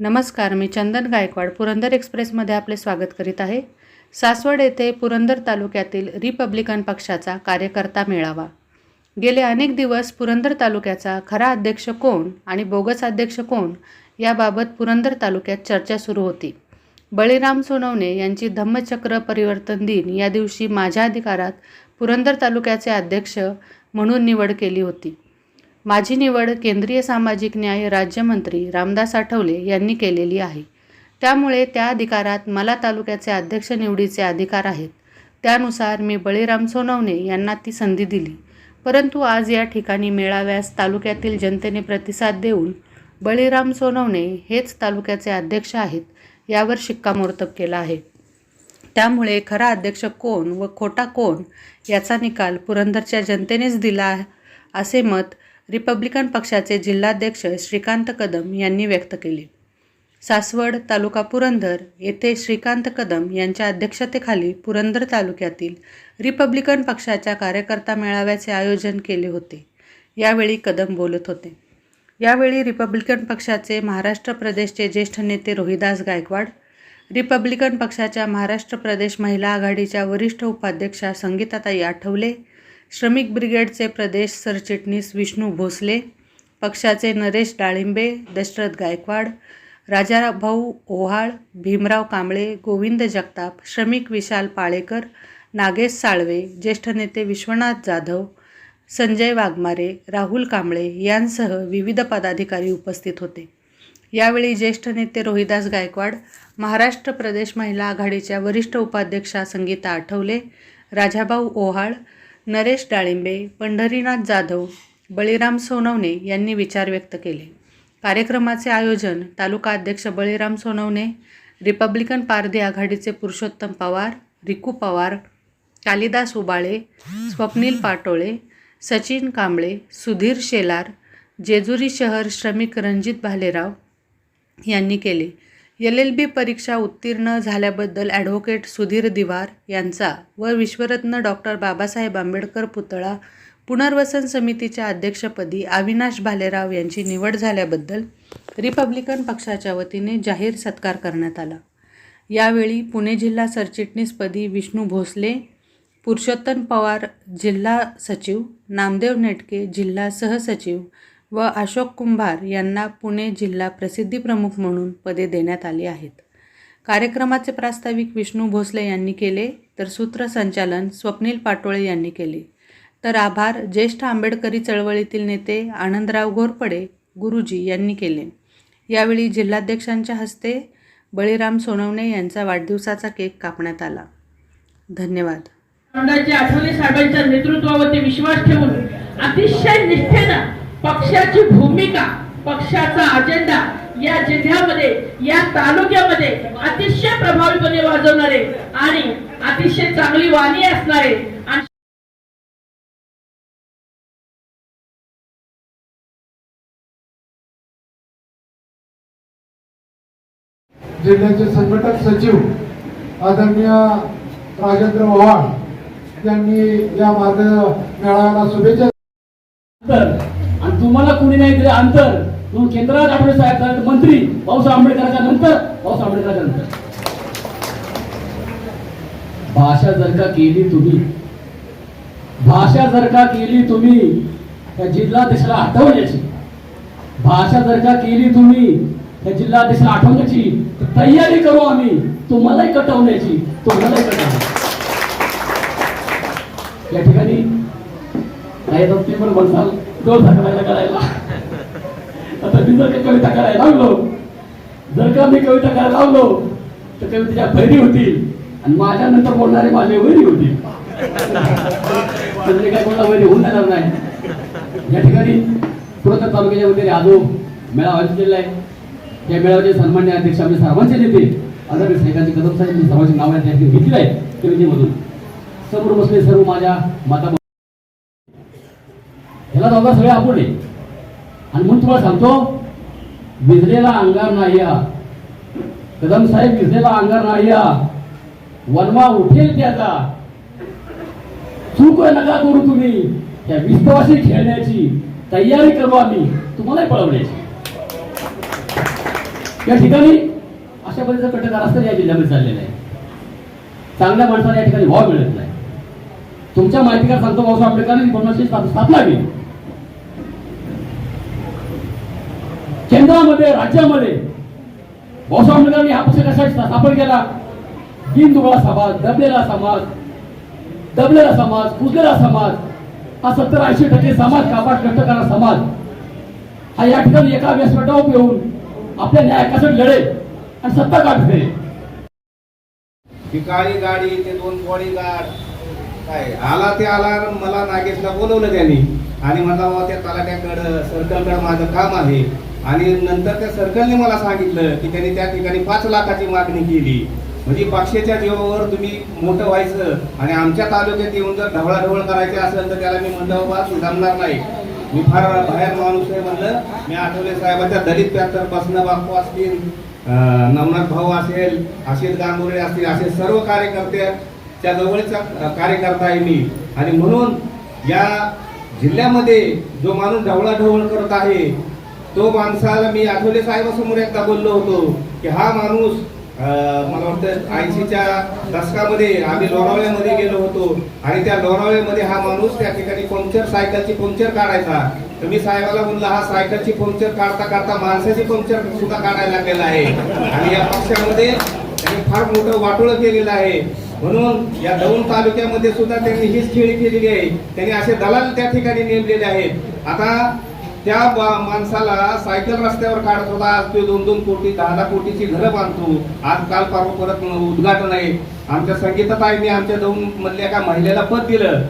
नमस्कार मी चंदन गायकवाड पुरंदर एक्सप्रेसमध्ये आपले स्वागत करीत आहे. सासवड येथे पुरंदर तालुक्यातील रिपब्लिकन पक्षाचा कार्यकर्ता मेळावा. गेले अनेक दिवस पुरंदर तालुक्याचा खरा अध्यक्ष कोण आणि बोगस अध्यक्ष कोण याबाबत पुरंदर तालुक्यात चर्चा सुरू होती. बळीराम सोनवणे यांची धम्मचक्र परिवर्तन दिन या दिवशी माझ्या अधिकारात पुरंदर तालुक्याचे अध्यक्ष म्हणून निवड केली होती. माझी निवड केंद्रीय सामाजिक न्याय राज्यमंत्री रामदास आठवले यांनी केलेली आहे. त्यामुळे त्या अधिकारात मला तालुक्याचे अध्यक्ष निवडीचे अधिकार आहेत. त्यानुसार मी बळीराम सोनवणे यांना ती संधी दिली. परंतु आज या ठिकाणी मेळाव्यास तालुक्यातील जनतेने प्रतिसाद देऊन बळीराम सोनवणे हेच तालुक्याचे अध्यक्ष आहेत यावर शिक्कामोर्तब केला आहे. त्यामुळे खरा अध्यक्ष कोण व खोटा कोण याचा निकाल पुरंदरच्या जनतेनेच दिला असे मत रिपब्लिकन पक्षाचे जिल्हाध्यक्ष श्रीकांत कदम यांनी व्यक्त केले. सासवड तालुका पुरंदर येथे श्रीकांत कदम यांच्या अध्यक्षतेखाली पुरंदर तालुक्यातील रिपब्लिकन पक्षाच्या कार्यकर्ता मेळाव्याचे आयोजन केले होते. यावेळी कदम बोलत होते. यावेळी रिपब्लिकन पक्षाचे महाराष्ट्र प्रदेशचे ज्येष्ठ नेते रोहिदास गायकवाड रिपब्लिकन पक्षाच्या महाराष्ट्र प्रदेश महिला आघाडीच्या वरिष्ठ उपाध्यक्षा संगीताताई आठवले श्रमिक ब्रिगेडचे प्रदेश सरचिटणीस विष्णू भोसले पक्षाचे नरेश डाळिंबे दशरथ गायकवाड राजाभाऊ ओहाळ भीमराव कांबळे गोविंद जगताप श्रमिक विशाल पाळेकर नागेश साळवे ज्येष्ठ नेते विश्वनाथ जाधव संजय वाघमारे राहुल कांबळे यांसह विविध पदाधिकारी उपस्थित होते. यावेळी ज्येष्ठ नेते रोहिदास गायकवाड महाराष्ट्र प्रदेश महिला आघाडीच्या वरिष्ठ उपाध्यक्षा संगीता आठवले राजाभाऊ ओहाळ नरेश डाळिंबे पंढरीनाथ जाधव बळीराम सोनवणे यांनी विचार व्यक्त केले. कार्यक्रमाचे आयोजन तालुका अध्यक्ष बळीराम सोनवणे रिपब्लिकन पारधी आघाडीचे पुरुषोत्तम पवार रिकू पवार कालिदास उबाळे स्वप्नील पाटोळे सचिन कांबळे सुधीर शेलार जेजुरी शहर श्रमिक रणजित भालेराव यांनी केले. एल एल बी परीक्षा उत्तीर्ण झाल्याबद्दल ॲडव्होकेट सुधीर दिवार यांचा व विश्वरत्न डॉक्टर बाबासाहेब आंबेडकर पुतळा पुनर्वसन समितीच्या अध्यक्षपदी अविनाश भालेराव यांची निवड झाल्याबद्दल रिपब्लिकन पक्षाच्या वतीने जाहीर सत्कार करण्यात आला. यावेळी पुणे जिल्हा सरचिटणीसपदी विष्णू भोसले पुरुषोत्तम पवार जिल्हा सचिव नामदेव नेटके जिल्हा सहसचिव व अशोक कुंभार यांना पुणे जिल्हा प्रसिद्धी प्रमुख म्हणून पदे देण्यात आली आहेत. कार्यक्रमाचे प्रास्ताविक विष्णू भोसले यांनी केले तर सूत्रसंचालन स्वप्नील पाटोळे यांनी केले. तर आभार ज्येष्ठ आंबेडकरी चळवळीतील नेते आनंदराव घोरपडे गुरुजी यांनी केले. यावेळी जिल्हाध्यक्षांच्या हस्ते बळीराम सोनवणे यांचा वाढदिवसाचा केक कापण्यात आला. धन्यवाद. आठवले साहेबांच्या नेतृत्वावरती विश्वास ठेवून अतिशय निष्ठेनं पक्षाची भूमिका पक्षाचा अजेंडा या जिल्ह्यामध्ये या तालुक्यामध्ये अतिशय प्रभावीपणे वाजवणारे आणि अतिशय चांगली वाणी असणारे आणि जिल्ह्याचे संघटक सचिव आदरणीय राजेंद्र ओव्हाळ यांनी या मार्ग मेळाव्याला शुभेच्छा तुम्हाला नाही दिलं अंतर. म्हणून केंद्रात आठवले साहेब मंत्री भाऊसाहेब आंबेडकरांच्या नंतर भाऊसाहेब आंबेडकरांच्या नंतर. भाषा जर का केली तुम्ही भाषा जर का केली तुम्ही त्या जिल्हाध्यक्षाला आठवण्याची भाषा जर का केली तुम्ही त्या जिल्हाध्यक्षाला आठवण्याची तयारी करू आम्ही तुम्हालाही कटवण्याची तुम्हालाही कटवण्याची. या ठिकाणी नाही तर ते पण म्हणसाल दोन दाखवायला करायला. आता मी जर का कविता करायला लागलो जर का मी कविता करायला लागलो तर कवितेच्या भैरी होतील. आणि माझ्या नंतर बोलणारे माझे वैरी होतील. म्हणजे काय कोणाला वैरी होऊन जाणार नाही. या ठिकाणी पुरंदर तालुक्याच्या वतीने आजो मेळावा आयोजित केलेला आहे. या मेळाव्याचे सन्मान्य अध्यक्ष आम्ही सर्वांचे नेते आदरणीय साहेबांचे कदम साहेब मी सर्वांची नाव या ठिकाणी घेतली आहे. कवितेमधून. समोर बसले सर्व माझ्या माता ह्याला दोघा सगळे आपण आहे आणि म्हणून तुम्हाला सांगतो विजलेला अंगार नाही कदम साहेब विजलेला अंगार नाही हा. वनवा उठेल त्याचा चूक नका करू तुम्ही. त्या विश्वाशी खेळण्याची तयारी करू आम्ही. तुम्हालाही पळवण्याची. या ठिकाणी अशा पद्धतीचा कटक असतं या जिल्ह्यामध्ये चाललेलं आहे. चांगल्या माणसाला या ठिकाणी भाव मिळत नाही. तुमच्या माहितीकार सांगतो भाऊसाहेब आंबेडकरांनी एकोणीसशे सात- स्थापना केली केंद्रामध्ये राज्यामध्ये. भाऊसाहेब आंबेडकरांनी हा पक्ष कसा स्थापन केला. दीन दुबळा समाज दबलेला समाज दबलेला समाज कुजलेला समाज हा सत्तर ऐंशी टक्के समाज कापाट कष्ट करणारा समाज. हा या ठिकाणी एका व्यासपीठावर येऊन आपल्या न्यायासाठी लढेल आणि सत्ता काढ करेल ती गाडी ते दोन बॉडी गार्ड काय आला ते आला मला नागेशला बोलवलं त्यांनी. आणि म्हणला त्या तलाट्याकडं सर्कलकडं माझं काम आहे. आणि नंतर त्या सर्कलने मला सांगितलं की त्यांनी त्या ठिकाणी पाच लाखाची मागणी केली. म्हणजे पक्षाच्या जीवावर तुम्ही मोठं व्हायचं आणि आमच्या तालुक्यात येऊन जर ढवळाढवळ करायचे असेल तर त्याला मी म्हणलं बाबा तू जमणार नाही. मी फार बाहेर माणूस आहे म्हणलं. मी आठवले साहेबांच्या दलित पॅथर बसणं बापू असतील नवनाथ भाऊ असेल असेल गांगुर्डे असतील असे सर्व कार्यकर्त्याच्या जवळचा कार्यकर्ता आहे मी. आणि म्हणून या जिल्ह्यामध्ये जो माणूस ढवळाढवळ करत आहे तो माणसाला मी आठवले साहेबासमोर एकदा बोललो होतो की हा माणूस अं, मला वाटतं ऐंशीच्या दशकामध्ये आम्ही लोणावळ्यामध्ये गेलो होतो. आणि त्या लोणावळ्यामध्ये हा माणूस त्या ठिकाणी पंक्चर सायकलची पंक्चर काढायचा. तर मी साहेबाला म्हणलं हा सायकलची पंक्चर काढता काढता माणसाची पंक्चर सुद्धा काढायला लागलेला आहे. आणि या पक्षामध्ये त्यांनी फार मोठं वाटोळं केलेलं आहे. म्हणून या दौंड तालुक्यामध्ये सुद्धा त्यांनी हीच खेळी केलेली आहे. त्यांनी असे दलाल त्या ठिकाणी नेमलेले आहेत. आता त्या बा- माणसाला सायकल रस्त्यावर काढत होता. आज ते दोन दोन कोटी दहा दहा कोटीची घरं बांधतो. आज काल परवा परत उद्घाटन आहे. आमच्या संगीताताईंनी आमच्या दोन मधल्या एका महिलेला पद दिलं.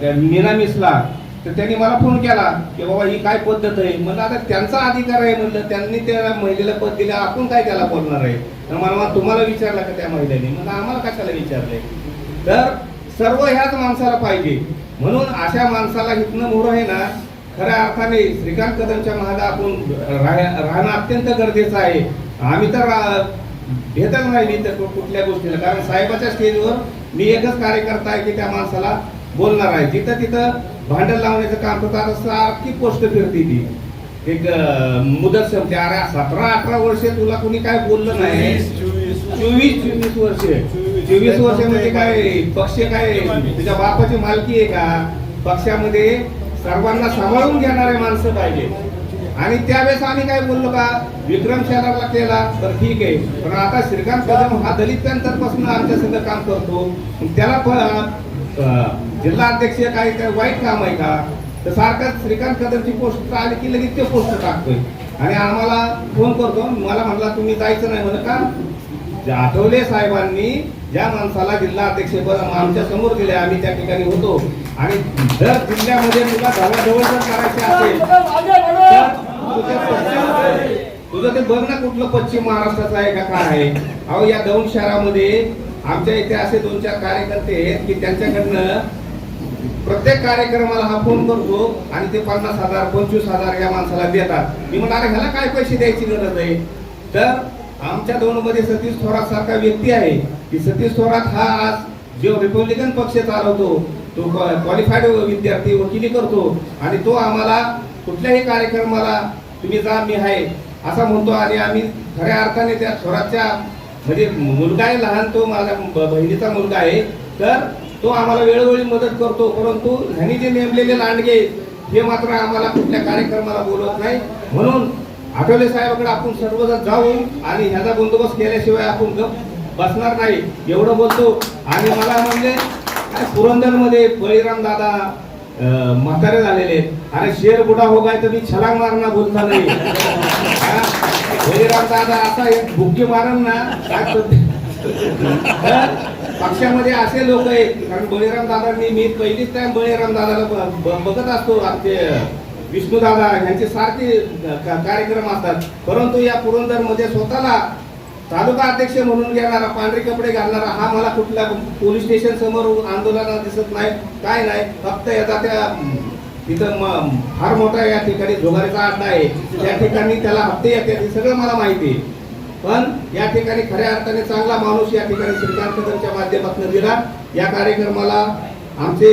त्या मीना मिसला. तर त्यांनी मला फोन केला की बाबा ही काय पद्धत आहे? म्हणलं आता त्यांचा अधिकार आहे म्हणलं. त्यांनी त्या महिलेला पद दिलं. आपण काय त्याला बोलणार आहे? तर मला तुम्हाला विचारलं का त्या महिलेने? म्हणलं आम्हाला कशाला विचारलंय? तर सर्व ह्याच माणसाला पाहिजे. म्हणून अशा माणसाला इथनं मोर आहे ना खऱ्या अर्थाने श्रीकांत कदमच्या महागा आपण राह- राहणं अत्यंत गरजेचं आहे. आम्ही तर भेटत नाही मी तर कुठल्या गोष्टीला. कारण साहेबाच्या स्टेजवर मी एकच कार्यकर्ता आहे की त्या माणसाला बोलणार आहे. जिथं तिथं भांडण लावण्याचं काम करतात सारखी पोस्ट फिरते ती. एक मुदत संपते अरे सतरा अठरा वर्ष तुला कुणी काय बोललं नाही. चोवीस चोवीस वर्ष. चोवीस वर्ष. म्हणजे काय पक्ष काय? तुझ्या बापाची मालकी आहे का? पक्षामध्ये सर्वांना सांभाळून घेणारे माणसं पाहिजे. आणि त्यावेळेस आम्ही काय बोललो का विक्रम शहराला केला तर ठीक आहे. पण आता श्रीकांत कदम हा दलित पॅन्थरपासून आमच्या संघ काम करतो. त्याला जिल्हा अध्यक्ष काय काय वाईट काम आहे का? तर सारखं श्रीकांत कदमची पोस्ट आली की लगेच ते पोस्ट टाकतोय. आणि आम्हाला फोन करतो मला म्हणला तुम्ही जायचं नाही म्हणत का? आठवले साहेबांनी ज्या माणसाला जिल्हा अध्यक्ष आमच्यासमोर दिले आम्ही त्या ठिकाणी होतो. आणि जर जिल्ह्यामध्ये तुला जवळजवळ जर करायचे असेल तुझं ते बघ ना कुठलं पश्चिम महाराष्ट्राचं आहे का काय आहे. अहो या दौंड शहरामध्ये आमच्या इथे असे दोन चार कार्यकर्ते आहेत की त्यांच्याकडनं प्रत्येक कार्यक्रमाला हा फोन करतो आणि ते पन्नास हजार पंचवीस हजार या माणसाला देतात. मी म्हणाले ह्याला काय पैसे द्यायची गरज आहे? तर आमच्या दोन मध्ये सतीश थोरात सारखा व्यक्ती आहे. की सतीश थोरात हा आज जो रिपब्लिकन पक्ष चालवतो तो क्वालिफाईड विद्यार्थी वकिली करतो. आणि तो आम्हाला कुठल्याही कार्यक्रमाला तुम्ही जा मी आहे. असा म्हणतो आणि आम्ही खऱ्या अर्थाने त्या स्वराच्या म्हणजे मुलगा आहे लहान तो माझ्या ब- बहिणीचा मुलगा आहे तर तो आम्हाला वेळोवेळी मदत करतो. परंतु ह्यांनी जे नेमलेले लांडगे हे मात्र आम्हाला कुठल्या कार्यक्रमाला बोलवत नाही. म्हणून आठवले साहेबाकडे आपण सर्वजण जाऊ आणि ह्याचा बंदोबस्त केल्याशिवाय आपण गप बसणार नाही एवढं बोलतो. आणि मला म्हणजे पुरंदरमध्ये बळीराम दादा म्हातारे झालेले आहेत. आणि शेर बुडा हो गाय तर मी छलांग मारणार बोलता नाही. बळीराम दादा आता एक मारण मारन ना काय पक्षामध्ये असे लोक आहेत कारण बळीराम दादांनी मी पहिलीच टाइम बळीराम दादाला बघत असतो आमचे विष्णू दादा यांचे सारखे कार्यक्रम असतात. परंतु या पुरंदरमध्ये स्वतःला तालुका अध्यक्ष म्हणून घेणारा पांढरे कपडे घालणारा हा मला कुठल्या पोलीस स्टेशन समोर आंदोलनात दिसत नाही. काय नाही फक्त याचा त्या तिथं फार मोठा या ठिकाणी जोगारीचा अड्डा आहे. त्या ठिकाणी त्याला हप्ते येते सगळं मला माहिती आहे. पण या ठिकाणी खऱ्या अर्थाने चांगला माणूस या ठिकाणी श्रीकांतच्या माध्यमातून दिला. या कार्यक्रमाला आमचे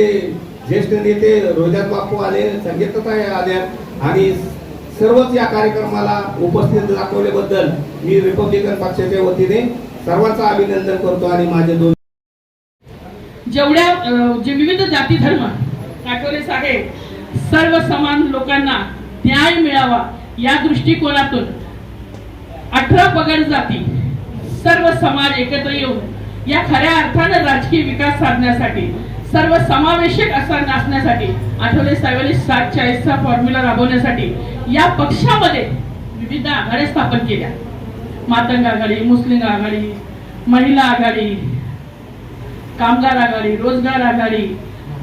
ज्येष्ठ नेते रोहिदास बापू आले संगीतताई आल्या आणि सर्वच या कार्यक्रमाला उपस्थित दाखवल्याबद्दल मी रिपब्लिकन पक्षाच्या वतीने सर्वांचं अभिनंदन करतो आणि माझे दोन जेवढ्या जे विविध जाती धर्म काटोरे साहेब सर्व समान लोकांना न्याय मिळावा या दृष्टिकोनातून अठरा पगड जाती सर्व समाज एकत्र येऊन या खऱ्या अर्थानं राजकीय विकास साधण्यासाठी सर्व समावेशक असा नाचण्यासाठी आठवले साहेबांनी सात चाळीसचा फॉर्म्युला राबवण्यासाठी या पक्षामध्ये विविध आघाड्या स्थापन केल्या. मातंग आघाडी मुस्लिम आघाडी महिला आघाडी कामगार आघाडी रोजगार आघाडी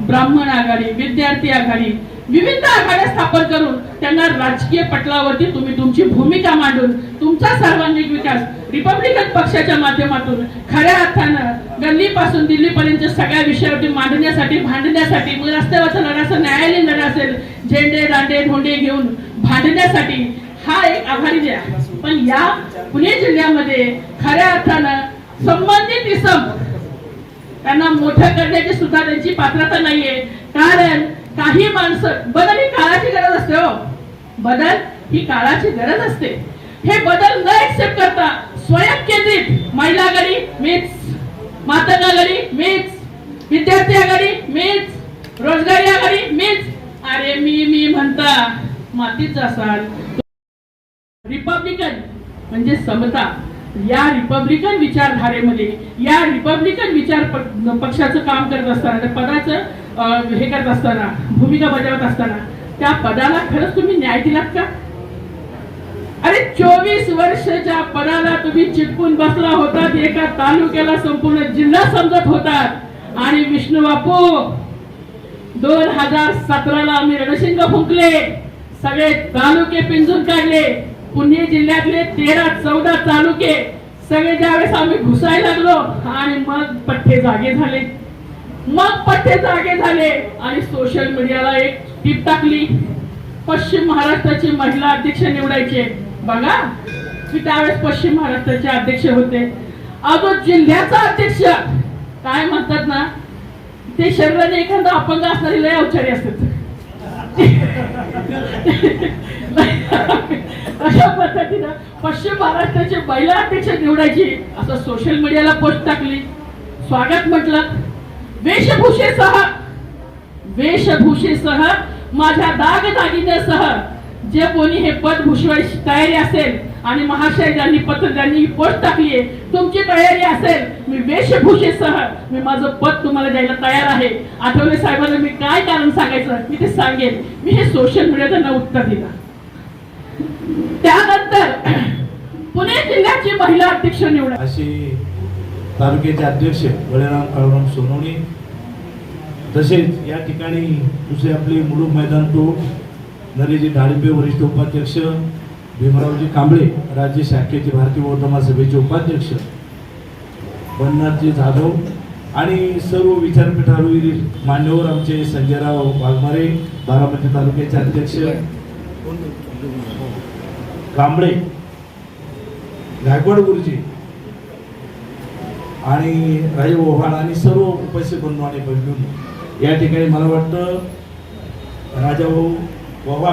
ब्राह्मण आघाडी विद्यार्थी आघाडी विविध आघाड्या स्थापन करून त्यांना राजकीय पटलावरती तुम्ही तुमची भूमिका मांडून तुमचा सर्वांगीण विकास रिपब्लिकन पक्षाच्या माध्यमातून खऱ्या अर्थानं गल्लीपासून दिल्लीपर्यंत सगळ्या विषयावरती मांडण्यासाठी भांडण्यासाठी मग रस्त्यावरचा लढा असेल न्यायालयीन लढा असेल झेंडे दांडे धोंडे घेऊन भांडण्यासाठी हा एक आघाडी द्या. पण या पुणे जिल्ह्यामध्ये खऱ्या अर्थानं संबंधित इसम त्यांना मोठं करण्याची सुद्धा त्यांची पात्रता नाहीये. कारण काही माणसं बदल ही काळाची गरज असते हो. बदल ही काळाची गरज असते. हे बदल न एक्सेप्ट करता स्वयं केंद्रित महिला आघाडी मीच मातंग आघाडी मीच विद्यार्थी आघाडी मीच रोजगारी आघाडी मीच अरे मी मी म्हणता मातीच असाल रिपब्लिकन म्हणजे समता. या रिपब्लिकन विचारधारेमध्ये या रिपब्लिकन विचार प- पक्षाचं काम करत असताना त्या पदाचं हे करत असताना भूमिका बजावत असताना त्या पदाला खरंच तुम्ही न्याय दिलात का? अरे चोवीस वर्षाच्या पदाला तुम्ही चिटकून बसला होता एका तालुक्याला संपूर्ण जिल्हा समजत होतात आणि विष्णू बापू दोन हजार सतराला आम्ही रणशिंग फुंकले. सगळे तालुके पिंजून काढले. पुणे जिल्ह्यातले तेरा चौदा तालुके. सगळे ज्यावेळेस आम्ही घुसायला लागलो आणि मग पठ्ठे जागे झाले. मग पठ्ठे जागे झाले आणि सोशल मीडियाला एक टीप टाकली. पश्चिम महाराष्ट्राची महिला अध्यक्ष निवडायचे. बघा मी त्यावेळेस पश्चिम महाराष्ट्राचे अध्यक्ष होते. अगो जिल्ह्याचा अध्यक्ष काय म्हणतात ना ते शरीराने एखादा अपंग असणारी लय अवचारी असतात. अशा पद्धतीनं पश्चिम महाराष्ट्राचे महिला अध्यक्ष निवडायची असं सोशल मीडियाला पोस्ट टाकली. स्वागत म्हटलं. वेशभूषेसह वेशभूषेसह माझ्या दागदागिन्यासह जे कोणी हे पद भूषवायची तयारी असेल आणि महाशय ज्यांनी पत्र ज्यांनी ही पोस्ट टाकली आहे तुमची तयारी असेल मी वेशभूषेसह मी माझं पद तुम्हाला द्यायला तयार आहे. आठवले साहेबांना मी काय कारण सांगायचं मी ते सांगेन. मी हे सोशल मीडिया त्यांना उत्तर दिला. त्यानंतर पुणे जिल्ह्याची महिला अध्यक्ष निवडा अशी तालुक्याचे अध्यक्ष बळीराम काळूराम सोनवणे तसेच या ठिकाणी दुसरे आपले मुलुक मैदान टोक नरेजी डाळिंबे वरिष्ठ उपाध्यक्ष भीमरावजी कांबळे राज्य शाखेचे भारतीय बौद्ध सभेचे उपाध्यक्ष बन्नाथजी जाधव आणि सर्व विचारपीठावरील मान्यवर आमचे संजयराव वाघमारे बारामती तालुक्याचे अध्यक्ष कांबळे गायकवाड गुरुजी आणि राजे ओव्हाड आणि सर्व उपस्थित बंधू आणि बहिणी या ठिकाणी मला वाटतं राजाभाऊ बाबा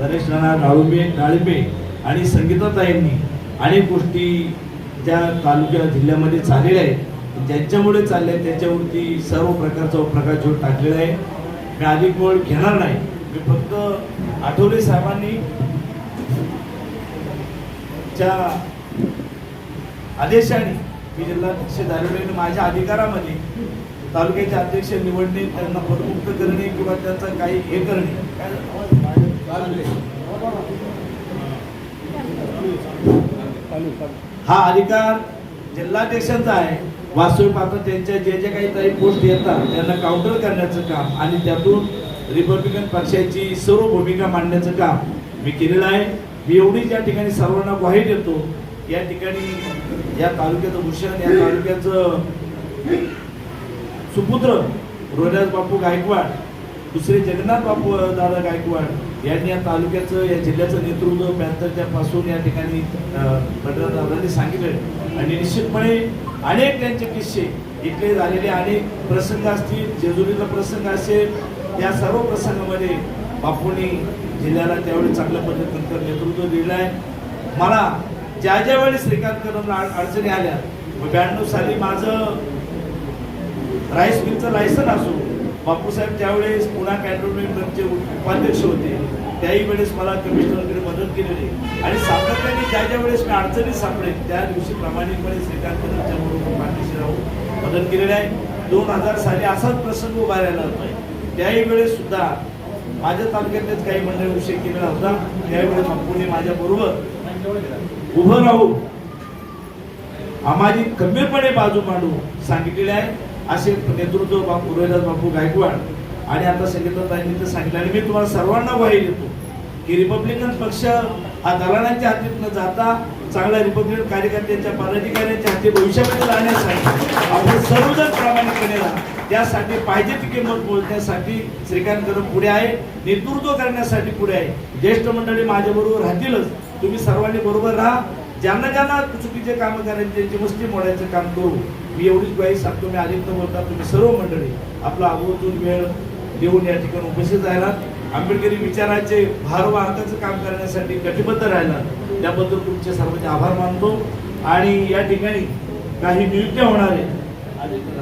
नरेश राणा डाळुंबे डाळिंबे आणि संगीताताईंनी अनेक गोष्टी त्या तालुक्या जिल्ह्यामध्ये चाललेल्या आहेत. ज्यांच्यामुळे चालले आहेत त्याच्यावरती सर्व प्रकारचा प्रकाशझोत टाकलेला आहे. मी अधिक वेळ घेणार नाही. मी फक्त आठवले साहेबांनी च्या आदेशाने मी जिल्हाध्यक्ष झालेलो आहे. माझ्या अधिकारामध्ये तालुक्याचे अध्यक्ष निवडणे त्यांना पदमुक्त करणे किंवा त्यांचा काही हे करणे. काय हा अधिकार जिल्हाध्यक्षांचा आहे. वास्तविक पात्र त्यांच्या जे जे काही काही पोस्ट येतात त्यांना काउंटर करण्याचं काम आणि त्यातून रिपब्लिकन पक्षाची सर्व भूमिका मांडण्याचं काम मी केलेलं आहे. मी एवढी ज्या ठिकाणी सर्वांना ग्वाही देतो या ठिकाणी या तालुक्याचं भूषण या तालुक्याचं सुपुत्र रोहिदास बापू गायकवाड दुसरे जगन्नाथ बापू दादा गायकवाड यांनी या तालुक्याचं या जिल्ह्याचं नेतृत्व पॅन्थरच्या पासून या ठिकाणी दादांनी सांगितलं आणि निश्चितपणे अनेक त्यांचे किस्से इथले झालेले अनेक प्रसंग असतील जेजुरीचा प्रसंग असेल या सर्व प्रसंगामध्ये बापूंनी जिल्ह्याला त्यावेळी चांगल्या पद्धतीनं नेतृत्व दिलं आहे. मला ज्या ज्या वेळी श्रीकांत कदमला अडचणी आल्या ब्याण्णव साली माझं राईस मिलचं लायसन असो. बापूसाहेब त्यावेळेस पुणा कॅन्टोन्मेंट क्लबचे उपाध्यक्ष होते त्याही वेळेस मला कमिशनरकडे मदत केलेली. आणि सातत्याने ज्या ज्या वेळेस मी अडचणीत सापडेल त्या दिवशी प्रामाणिकपणे श्रीकांत कदमच्या बरोबर पाठीशी राहून मदत केलेली आहे. दोन हजार साली असाच प्रसंग उभा राहिला होता. त्याही वेळेस सुद्धा माझ्या तालुक्यातलेच काही मंडळी विषय केलेला होता. त्यावेळेस बापूने माझ्या बरोबर उभं राहू आम्हाला खंबीरपणे बाजू मांडू सांगितलेले आहे. असे नेतृत्व बापू रोहिदास बापू गायकवाड आणि आता संगीताताईंनी तर सांगितलं. आणि मी तुम्हाला सर्वांना ग्वाही देतो की रिपब्लिकन पक्ष हा दलालांच्या हातीत न जाता चांगल्या रिपब्लिकन कार्यकर्त्यांच्या पदाधिकाऱ्यांच्या हाती भविष्यामध्ये जाण्यासाठी आपण सर्वजण प्रामाणिकपणे त्यासाठी पाहिजे ती किंमत मोजण्यासाठी श्रीकांत कदम पुढे आहे. नेतृत्व करण्यासाठी पुढे आहे. ज्येष्ठ मंडळी माझ्याबरोबर राहतीलच. तुम्ही सर्वांनी बरोबर राहा. ज्यांना ज्यांना चुकीचे काम करायचे त्यांची मस्ती मोडायचं काम करू मी एवढीच ग्वाही सांगतो मी आदित्य बोलता तुम्ही सर्व मंडळी आपला आवर्जून वेळ देऊन या ठिकाणी उपस्थित राहिलात. आंबेडकरी विचाराचे भारवाहकाचं काम करण्यासाठी कटिबद्ध राहिला त्याबद्दल तुमचे सर्वांचे आभार मानतो. आणि या ठिकाणी काही नियुक्त्या होणार आहे आदित्य